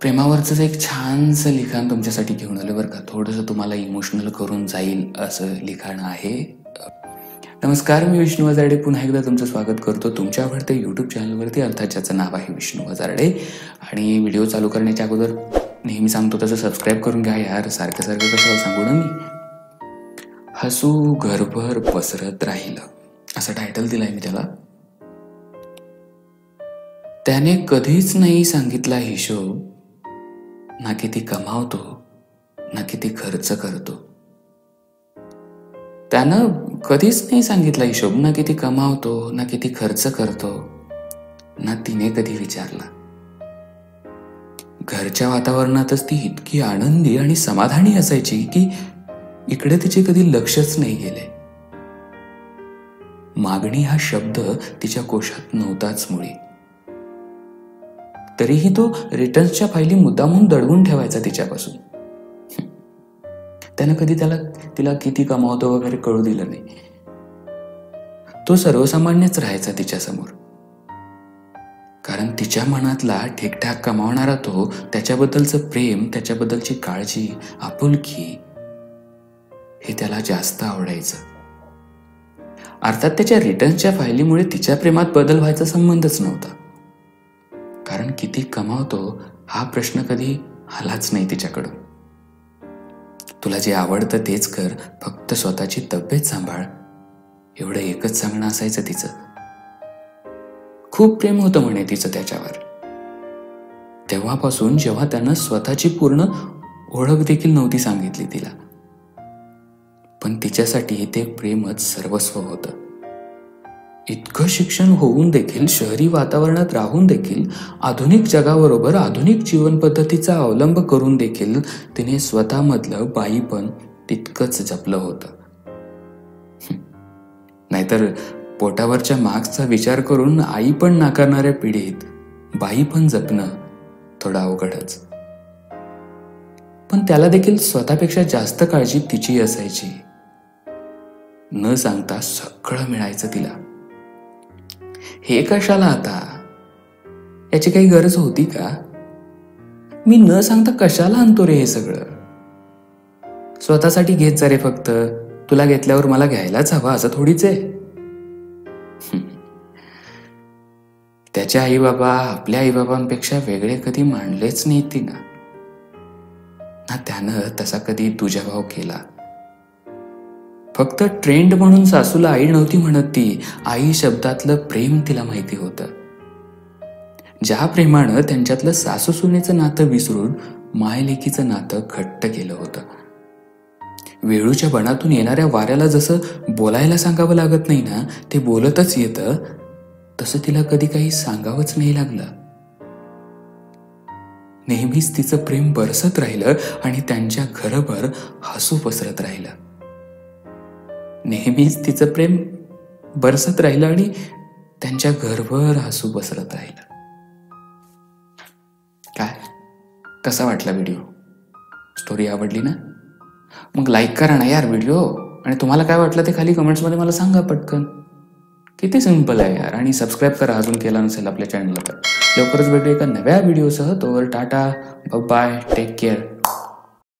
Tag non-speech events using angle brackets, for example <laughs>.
प्रेमावरचं एक छानसं लिखाण तुमच्यासाठी घेऊन आलं बरं का. थोडंसं तुम्हाला इमोशनल करून जाईल असं लिखाण आहे. नमस्कार मी विष्णू वजारडे. पुन्हा एकदा तुमचं स्वागत करतो तुमच्या आवडत्या यूट्यूब चॅनलवरती अर्थात ज्याचं नाव आहे विष्णू वजारडे. आणि व्हिडिओ चालू करण्याच्या अगोदर नेहमी सांगतो तसं सबस्क्राईब करून घ्या यार. सारखं सारखं कसं सांगू ना मी? हसू घरभर पसरत राहिलं. असं टायटल दिलंय मी त्याला. त्याने कधीच नाही सांगितला हिशोब. ना किती कमावतो ना किती खर्च करतो. त्यानं कधीच नाही सांगितला हिशोब ना किती कमावतो ना किती खर्च करतो. ना तिने कधी विचारला. घरच्या वातावरणातच ती इतकी आनंदी आणि समाधानी असायची की इकडे तिचे कधी लक्षच नाही गेले. मागणी हा शब्द तिच्या कोशात नव्हताच मुळी. तरीही तो रिटर्न्सच्या फायली मुद्दामून दडवून ठेवायचा तिच्यापासून. त्यानं कधी त्याला तिला किती कमावतो वगैरे कळू दिलं नाही. तो सर्वसामान्यच राहायचा तिच्यासमोर. कारण तिच्या मनातला ठीकठाक कमावणारा तो त्याच्याबद्दलचं प्रेम त्याच्याबद्दलची काळजी आपुलकी हे त्याला जास्त आवडायचं. अर्थात त्याच्या रिटर्न्सच्या फायलीमुळे तिच्या प्रेमात बदल व्हायचा संबंधच नव्हता. कारण किती कमावतो हा प्रश्न कधी आलाच नाही तिच्याकडून. तुला जे आवडतं तेच कर फक्त स्वतःची तब्येत सांभाळ. एवढं एकच सांगणं असायचं तिचं. खूप प्रेम होतं म्हणे तिचं त्याच्यावर. तेव्हापासून जेव्हा त्यानं स्वतःची पूर्ण ओळख देखील नव्हती सांगितली तिला. पण तिच्यासाठी ते प्रेमच सर्वस्व होतं. इतकं शिक्षण होऊन देखील शहरी वातावरणात राहून देखील आधुनिक जगाबरोबर आधुनिक जीवनपद्धतीचा अवलंब करून देखील तिने स्वतःमधलं बाईपण तितकंच जपलं होतं. <laughs> नाहीतर पोटावरच्या मार्क्सचा विचार करून आई पण नाकारणाऱ्या पिढीत बाई पण जपणं थोडं अवघडच. पण त्याला देखील स्वतःपेक्षा जास्त काळजी तिची असायची. न सांगता सगळं मिळायचं तिला. हे कशाला आता? याची काही गरज होती का? मी न सांगता कशाला आणतो रे हे सगळं? स्वतःसाठी घेत जा रे फक्त. तुला घेतल्यावर मला घ्यायलाच हवा असं थोडीच आहे. <laughs> त्याच्या आई बाबा आपल्या आई बाबांपेक्षा वेगळे कधी मांडलेच नाही तिनं. ना त्यानं तसा कधी तुझ्या भाव केला. फक्त ट्रेंड म्हणून सासूला आई नव्हती म्हणत ती आई शब्दातलं प्रेम तिला माहिती होतं. ज्या प्रेमानं त्यांच्यातलं सासू सुनेचं नातं विसरून मायलेकीचं नातं घट्ट केलं होतं. वेळूच्या बनातून येणाऱ्या वाऱ्याला जसं बोलायला सांगावं लागत नाही ना ते बोलतच येतं तसं तिला कधी काही सांगावंच नाही लागलं. नेहमीच तिचं प्रेम बरसत राहिलं आणि त्यांच्या घरभर हसू पसरत राहिलं. नेहमीच तिचं प्रेम बरसत राहिलं आणि त्यांच्या घरभर हसू बसरत राहिलं. काय? कसा वाटला व्हिडिओ स्टोरी आवडली ना? मग लाईक करा ना यार व्हिडिओ आणि तुम्हाला काय वाटलं ते खाली कमेंट्समध्ये मला सांगा पटकन. किती सिंपल आहे यार. आणि सबस्क्राईब करा अजून केला नसेल आपल्या चॅनलला तर. लवकरच भेटू एका नव्या व्हिडिओसह तोवर टाटा बाय टेक केअर